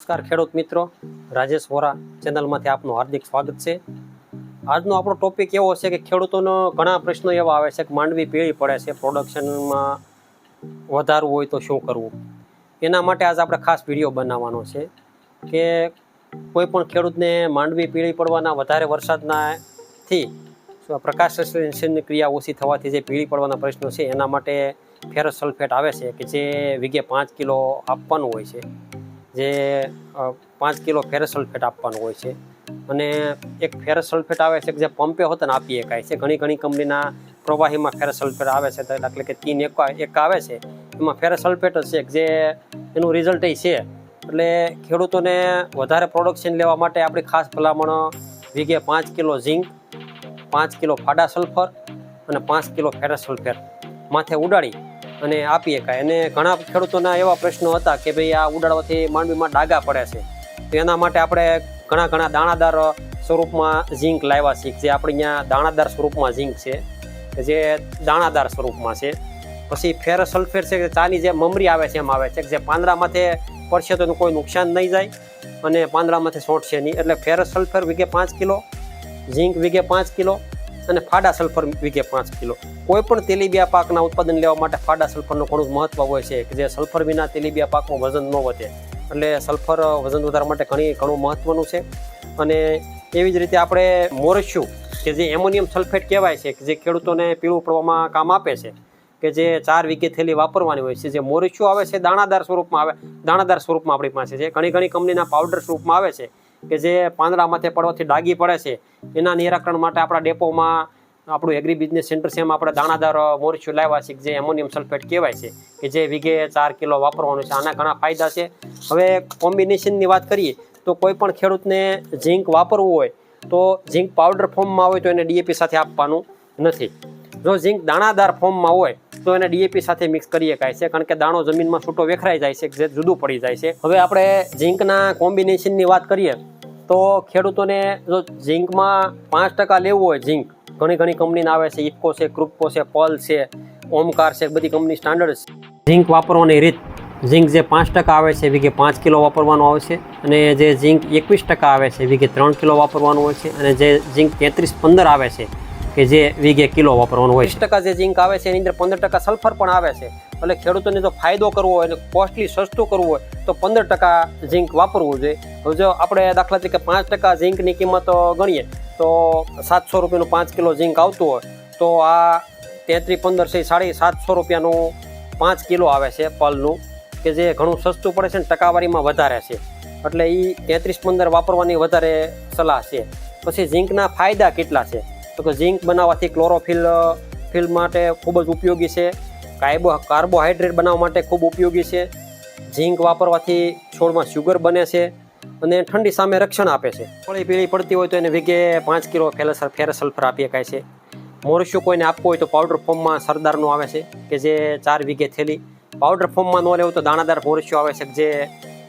નમસ્કાર ખેડૂત મિત્રો. રાજેશ વોરા ચેનલમાંથી આપનું હાર્દિક સ્વાગત છે. આજનો આપણો ટોપિક એવો છે કે ખેડૂતોનો ઘણા પ્રશ્નો એવા આવે છે કે માંડવી પીળી પડે છે, પ્રોડક્શનમાં વધારવું હોય તો શું કરવું? એના માટે આજે આપણે ખાસ વીડિયો બનાવવાનો છે કે કોઈ પણ ખેડૂતને માંડવી પીળી પડવાના વધારે વરસાદનાથી પ્રકાશ સંશ્લેષણની ક્રિયા ઓછી થવાથી જે પીળી પડવાના પ્રશ્નો છે એના માટે ફેરસ સલ્ફેટ આવે છે કે જે વીઘે પાંચ કિલો આપવાનું હોય છે. જે પાંચ કિલો ફેરસ સલ્ફેટ આપવાનું હોય છે. અને એક ફેરસ સલ્ફેટ આવે છે કે જે પંપે હોતા ને આપી શકાય છે. ઘણી ઘણી કંપનીના પ્રવાહીમાં ફેરસ સલ્ફેટ આવે છે એટલે કે તીન એક એક આવે છે. એમાં ફેરસ સલ્ફેટ છે જે એનું રિઝલ્ટ એ છે. એટલે ખેડૂતોને વધારે પ્રોડક્શન લેવા માટે આપણી ખાસ ભલામણ વીઘે પાંચ કિલો ઝીંક પાંચ કિલો ફાડા સલ્ફર અને પાંચ કિલો ફેરસ સલ્ફેટ માથે ઉડાડી અને આપી શકાય અને ઘણા ખેડૂતોના એવા પ્રશ્નો હતા કે ભાઈ આ ઉડાડવાથી માંડવીમાં ડાગા પડે છે. તો એના માટે આપણે ઘણા ઘણા દાણાદાર સ્વરૂપમાં ઝીંક લાવ્યા છીએ, જે આપણે અહીંયા દાણાદાર સ્વરૂપમાં ઝીંક છે જે દાણાદાર સ્વરૂપમાં છે. પછી ફેરસ સલ્ફેર છે, કે ચાની જે મમરી આવે છે એમ આવે છે, કે જે પાંદડામાંથી પડશે તો એનું કોઈ નુકસાન નહીં જાય, અને પાંદડામાંથી છોટશે નહીં. એટલે ફેરસ સલ્ફેર વીઘે પાંચ કિલો, ઝીંક વીઘે પાંચ કિલો અને ફાડા સલ્ફર વીઘે પાંચ કિલો. કોઈ પણ તેલીબિયા પાકના ઉત્પાદન લેવા માટે ફાડા સલ્ફરનું ઘણું મહત્વ હોય છે કે જે સલ્ફર વિના તેલીબિયા પાકનું વજન ન વધે. એટલે સલ્ફર વજન વધારવા માટે ઘણી, ઘણું મહત્વનું છે. અને એવી જ રીતે આપણે મોરસ્યુ કે જે એમોનિયમ સલ્ફેટ કહેવાય છે, કે જે ખેડૂતોને પીળું પડવામાં કામ આપે છે, કે જે ચાર વીઘે થેલી વાપરવાની હોય છે, જે મોરસ્યુ આવે છે, દાણાદાર સ્વરૂપમાં આવે, દાણાદાર સ્વરૂપમાં આપણી પાસે છે. ઘણી ઘણી કંપનીના પાવડર સ્વરૂપમાં આવે છે. કે જે પાંદડા માથે પડવાથી ડાગી પડે છે, એના નિરાકરણ માટે આપણા ડેપોમાં આપણું એગ્રી બિઝનેસ સેન્ટર છે, એમાં આપણે દાણાદાર મોરસ્યુ લાવ્યા છે જે એમોનિયમ સલ્ફેટ કહેવાય છે, કે જે વીઘે ચાર કિલો વાપરવાનું છે, આના ઘણા ફાયદા છે. હવે કોમ્બિનેશનની વાત કરીએ, તો કોઈ પણ ખેડૂતને ઝીંક વાપરવું હોય, તો ઝીંક પાવડર ફોર્મમાં હોય તો એને ડીએપી સાથે આપવાનું નથી. જો ઝીંક દાણાદાર ફોર્મમાં હોય, તો એને ડીએપી સાથે મિક્સ કરી શકાય છે, કારણ કે દાણો જમીનમાં છૂટો વેખરાઈ જાય છે, જે જુદું પડી જાય છે. હવે આપણે ઝીંકના કોમ્બિનેશનની વાત કરીએ, તો ખેડૂતોને જો ઝીંકમાં પાંચ ટકા લેવું હોય ઝીંક ઘણી ઘણી કંપનીના આવે છે, ઇફકો છે ક્રુપકો છે પલ છે, ઓમકાર છે, બધી કંપની સ્ટાન્ડર્ડ છે. ઝીંક વાપરવાની રીત ઝીંક જે પાંચ ટકા આવે છે, વીઘે પાંચ કિલો વાપરવાનું આવે છે, અને જે ઝીંક એકવીસ ટકા આવે છે, વીઘે ત્રણ કિલો વાપરવાનું હોય છે, અને જે ઝીંક તેત્રીસ પંદર આવે છે કે જે વીઘે કિલો વાપરવાનું હોય વીસ ટકા જે ઝીંક આવે છે, એની અંદર પંદર ટકા સલ્ફર પણ આવે છે. એટલે ખેડૂતોને જો ફાયદો કરવો હોય અને કોસ્ટલી સસ્તું કરવું હોય, તો પંદર ટકા ઝીંક વાપરવું જોઈએ. હવે જો આપણે દાખલા તરીકે પાંચ ટકા ઝીંકની કિંમત ગણીએ, તો સાતસો રૂપિયાનું પાંચ કિલો ઝીંક આવતું હોય, તો આ તેત્રીસ પંદર છે સાડી સાતસો રૂપિયાનું પાંચ કિલો આવે છે પલનું, કે જે ઘણું સસ્તું પડે છે ને ટકાવારીમાં વધારે છે. એટલે એ તેત્રીસ પંદર વાપરવાની વધારે સલાહ છે. પછી ઝીંકના ફાયદા કેટલા છે? તો કે ઝીંક બનાવવાથી ક્લોરોફિલ ફિલ માટે ખૂબ જ ઉપયોગી છે. કાર્બો કાર્બોહાઈડ્રેટ બનાવવા માટે ખૂબ ઉપયોગી છે. ઝીંક વાપરવાથી છોડમાં શુગર બને છે અને ઠંડી સામે રક્ષણ આપે છે. થોડી પીળી પડતી હોય તો એને વીઘે પાંચ કિલો ફેલસર ફેરસલ્ફર આપી શકાય છે. મોરસ્યું કોઈને આપવું હોય તો પાવડર ફોર્મમાં સરદારનું આવે છે કે જે ચાર વીઘે થેલી. પાવડર ફોર્મમાં ન લેવું તો દાણાદાર મોરસ્યું આવે છે જે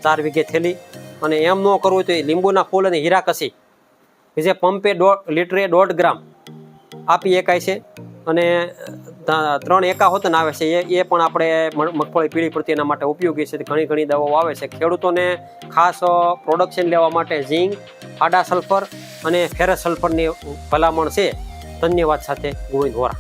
ચાર વીઘે થેલી. અને એમ ન કરવું હોય તો એ લીંબુના ફૂલ અને હીરા કસી. કે જે પંપે દોઢ લીટરે દોઢ ગ્રામ આપી શકાય છે. અને ત્રણ એકાહોતન આવે છે, એ એ પણ આપણે મગફળી પીળી પડતી એના માટે ઉપયોગી છે. ઘણી ઘણી દવાઓ આવે છે. ખેડૂતોને ખાસ પ્રોડક્શન લેવા માટે ઝીંક, આડા સલ્ફર અને ફેરસ સલ્ફરની ભલામણ છે. ધન્યવાદ સાથે ગોવિંદ વોરા